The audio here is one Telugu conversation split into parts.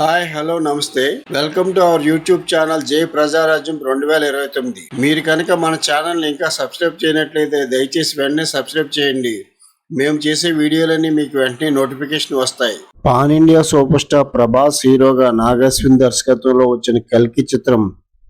Hi hello namaste. Welcome to our YouTube channel Jai Prajarajyam రెండు వేల ఇరవై తొమ్మిది. మీరు కనుక మన ఛానల్ని ఇంకా సబ్స్క్రైబ్ చేయనట్లయితే దయచేసి వెంటనే సబ్స్క్రైబ్ చేయండి. మేము చేసే వీడియోలన్నీ మీకు వెంటనే నోటిఫికేషన్ వస్తాయి. Pan India super star Prabhas హీరోగా నాగస్విన్ దర్శకత్వంలో వచ్చిన కల్కి చిత్రం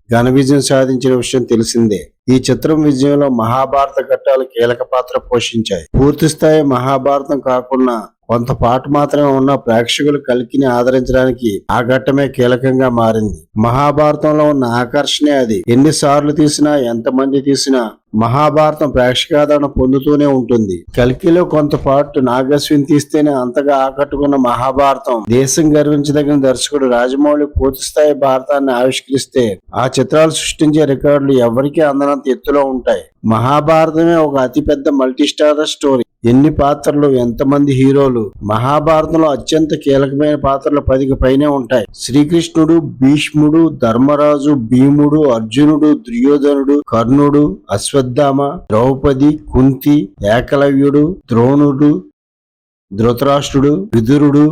ఘన విజయం సాధించిన విషయం తెలిసిందే. ఈ చిత్రం విజయంలో మహాభారత ఘట్టాలు కీలక పాత్ర పోషించాయి. పూర్తి స్థాయి మహాభారతం కాకుండా కొంత పాట మాత్రమే ఉన్న ప్రేక్షకులు కలికిని ఆదరించడానికి ఆ ఘట్టమే కీలకంగా మారింది. మహాభారతంలో ఉన్న ఆకర్షణే అది. ఎన్నిసార్లు తీసినా ఎంతమంది తీసినా మహాభారతం ప్రేక్షకాదరణ పొందుతూనే ఉంటుంది. కల్కిలో కొంత పాటు నాగస్విని తీస్తేనే అంతగా ఆకట్టుకున్న మహాభారతం దేశం గర్వించదగిన దర్శకుడు రాజమౌళి పూర్తిస్థాయి భారతాన్ని ఆవిష్కరిస్తే ఆ చిత్రాలు సృష్టించే రికార్డులు ఎవరికీ అందనంత ఎత్తులో ఉంటాయి. మహాభారతమే ఒక అతిపెద్ద మల్టీస్టారర్ స్టోరీ ఎన్ని పాత్రలు ఎంతమంది హీరోలు. మహాభారతంలో అత్యంత కీలకమైన పాత్రలు పదికి పైనే ఉంటాయి. శ్రీకృష్ణుడు భీష్ముడు ధర్మరాజు భీముడు అర్జునుడు దుర్యోధనుడు కర్ణుడు అశ్వత్థామ ద్రౌపది కుంతి ఏకలవ్యుడు ద్రోణుడు ధృతరాష్ట్రుడు విదురుడు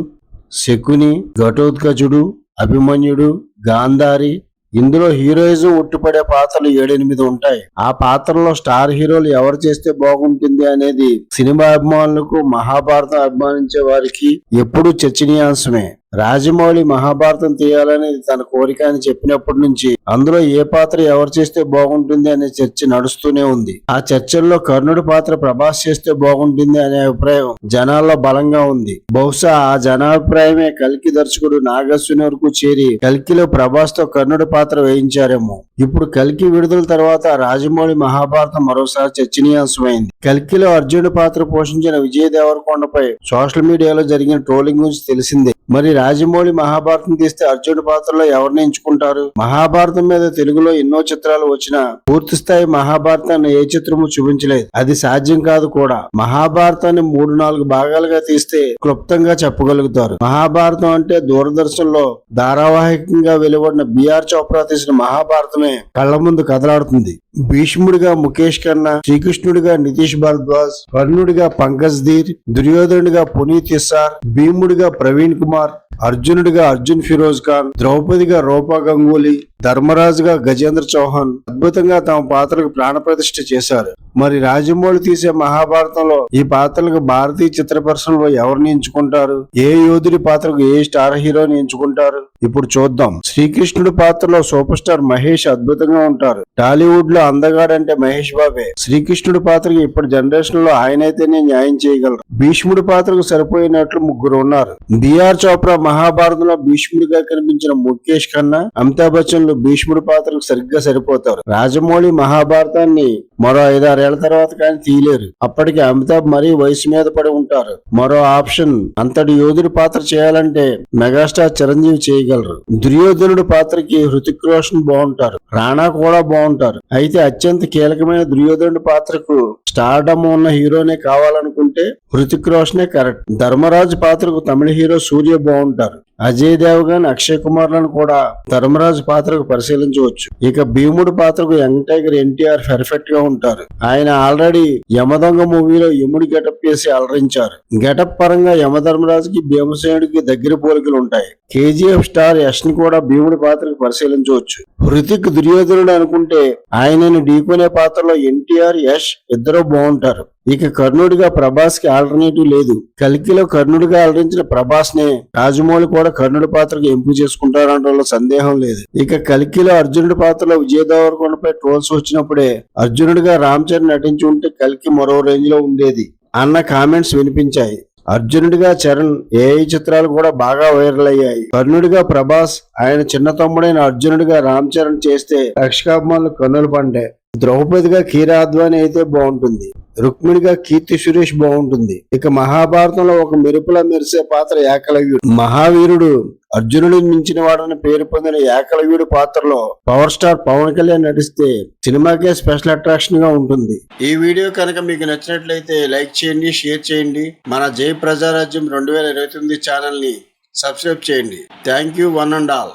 శకుని ఘటోత్కచుడు అభిమన్యుడు గాంధారి ఇందులో హీరోయిజం ఉట్టిపడే పాత్రలు ఏడెనిమిది ఉంటాయి. ఆ పాత్రలో స్టార్ హీరోలు ఎవరు చేస్తే బాగుంటుంది అనేది సినిమా అభిమానులకు మహాభారతం అభిమానించే వారికి ఎప్పుడూ చర్చనీయాంశమే. రాజమౌళి మహాభారతం తీయాలనేది తన కోరిక అని చెప్పినప్పటి నుంచి అందులో ఏ పాత్ర ఎవరు చేస్తే బాగుంటుంది అనే చర్చ నడుస్తూనే ఉంది. ఆ చర్చల్లో కర్ణుడి పాత్ర ప్రభాస్ చేస్తే బాగుంటుంది అనే అభిప్రాయం జనాల్లో బలంగా ఉంది. బహుశా ఆ జనాభిప్రాయమే కల్కి దర్శకుడు నాగస్విని వరకు చేరి కల్కిలో ప్రభాస్తో కర్ణుడి పాత్ర వేయించారేమో. ఇప్పుడు కల్కి విడుదల తర్వాత రాజమౌళి మహాభారతం మరోసారి చర్చనీయాంశమైంది. కల్కిలో అర్జునుడి పాత్ర పోషించిన విజయ్ దేవరకొండపై సోషల్ మీడియాలో జరిగిన ట్రోలింగ్ గురించి తెలిసిందే. మరి రాజమౌళి మహాభారతం తీస్తే అర్జునుడి పాత్రలో ఎవరిని ఎంచుకుంటారు? మహాభారతం మీద తెలుగులో ఎన్నో చిత్రాలు వచ్చినా పూర్తి స్థాయి మహాభారతాన్ని ఏ చిత్రము చూపించలేదు. అది సాధ్యం కాదు కూడా. మహాభారతాన్ని మూడు నాలుగు భాగాలుగా తీస్తే క్లుప్తంగా చెప్పగలుగుతారు. మహాభారతం అంటే దూరదర్శన్లో ధారావాహికంగా వెలువడిన బిఆర్ చోప్రా తీసిన మహాభారతమే కళ్ళ ముందు కదలాడుతుంది. భీష్ముడిగా ముఖేష్ ఖన్నా శ్రీకృష్ణుడిగా నితీష్ భరద్వాజ్ కర్ణుడిగా పంకజ్ ధీర్ దుర్యోధనుడిగా పునీత్ ఇస్సార్ భీముడిగా ప్రవీణ్ కుమార్ అర్జునుడిగా అర్జున్ ఫిరోజ్ ఖాన్ ద్రౌపదిగా రూపా గంగూలీ ధర్మరాజుగా గజేంద్ర చౌహాన్ అద్భుతంగా తమ పాత్రకు ప్రాణప్రతిష్ఠ చేశారు. మరి రాజమౌళి తీసే మహాభారతంలో ఈ పాత్రలకు భారతీయ చిత్ర పరిశ్రమలో ఎవరిని ఎంచుకుంటారు? ఏ యోధుడి పాత్రకు ఏ స్టార్ హీరోని ఎంచుకుంటారు? ఇప్పుడు చూద్దాం. శ్రీకృష్ణుడి పాత్రలో సూపర్ స్టార్ మహేష్ అద్భుతంగా ఉంటారు. టాలీవుడ్లో అందగాడంటే మహేష్ బాబే. శ్రీకృష్ణుడి పాత్రకి ఇప్పుడు జనరేషన్లో ఆయనైతేనే న్యాయం చేయగలరు. భీష్ముడి పాత్రకు సరిపోయినట్లు ముగ్గురు ఉన్నారు. బిఆర్ చోప్రా మహాభారతంలో భీష్ముడిగా కనిపించిన ముఖేష్ ఖన్నా అమితాబ్ బచ్చన్లు భీష్ముడి పాత్రకు సరిగ్గా సరిపోతారు. రాజమౌళి మహాభారతాన్ని మరో ఆరేళ్ళ తర్వాత కానీ తీయలేరు. అప్పటికి అమితాబ్ మరీ వయసు మీద పడి ఉంటారు. మరో ఆప్షన్ అంతటి యోధుడి పాత్ర చేయాలంటే మెగాస్టార్ చిరంజీవి చేయగలరు. దుర్యోధనుడి పాత్రకి హృతిక్ రోషన్ బాగుంటారు. రాణా కూడా బాగుంటారు. అయితే అత్యంత కీలకమైన దుర్యోధనుడి పాత్రకు స్టార్డమ్ ఉన్న హీరోనే కావాలనుకుంటే హృతిక్ రోషనే కరెక్ట్. ధర్మరాజు పాత్రకు తమిళ హీరో సూర్య బాగుంటారు. అజయ్ దేవగన్ అక్షయ్ కుమార్లను కూడా ధర్మరాజు పాత్రకు పరిశీలించవచ్చు. ఇక భీముడు పాత్రకు యంగ్ టైగర్ ఎన్టీఆర్ పెర్ఫెక్ట్గా ఉంటారు. ఆయన ఆల్రెడీ యమదొంగ మూవీలో యముడి గెటప్ చేసి అలరించారు. గెటప్ పరంగా యమధర్మరాజుకి భీమసేనుడికి దగ్గర పోలికలు ఉంటాయి. కేజీఎఫ్ స్టార్ యష్ని కూడా భీముడి పాత్రకు పరిశీలించవచ్చు. హృతిక్ దుర్యోధనుడు అనుకుంటే ఆయనను ఢీకొనే పాత్రలో ఎన్టీఆర్ యష్ ఇద్దరు బాగుంటారు. ఇక కర్ణుడిగా ప్రభాస్కి ఆల్టర్నేటివ్ లేదు. కల్కిలో కర్ణుడిగా అలరించిన ప్రభాస్ నే రాజమౌళి కూడా కర్ణుడి పాత్రకు ఎంపిక చేసుకుంటారంటే సందేహం లేదు. ఇక కల్కిలో అర్జునుడి పాత్రలో విజయ దేవరకొండపై ట్రోల్స్ వచ్చినప్పుడే అర్జునుడిగా రామ్ చరణ్ నటించి ఉంటే కల్కి మరో రేంజ్లో ఉండేది అన్న కామెంట్స్ వినిపించాయి. అర్జునుడిగా చరణ్ ఏఐ చిత్రాలు కూడా బాగా వైరల్ అయ్యాయి. కర్ణుడిగా ప్రభాస్ ఆయన చిన్న తమ్ముడైన అర్జునుడిగా రామ్ చరణ్ చేస్తే రక్షకాభిమానులు కన్నులు పండే ద్రౌపదిగా కీరా అద్వాని అయితే బాగుంటుంది. రుక్మిణిగా కీర్తి సురేష్ బాగుంటుంది. ఇక మహాభారతంలో ఒక మెరుపులా మెరిసే పాత్ర ఏకలవ్యుడు మహావీరుడు అర్జునుడిని మించిన వాడని పేరు పొందిన ఏకలవ్యుడు పాత్రలో పవర్ స్టార్ పవన్ కళ్యాణ్ నటిస్తే సినిమాకే స్పెషల్ అట్రాక్షన్గా ఉంటుంది. ఈ వీడియో కనుక మీకు నచ్చినట్లయితే లైక్ చేయండి షేర్ చేయండి. మన జై ప్రజారాజ్యం రెండు వేల ఇరవై తొమ్మిది ఛానల్ని సబ్స్క్రైబ్ చేయండి. Thank you one and all.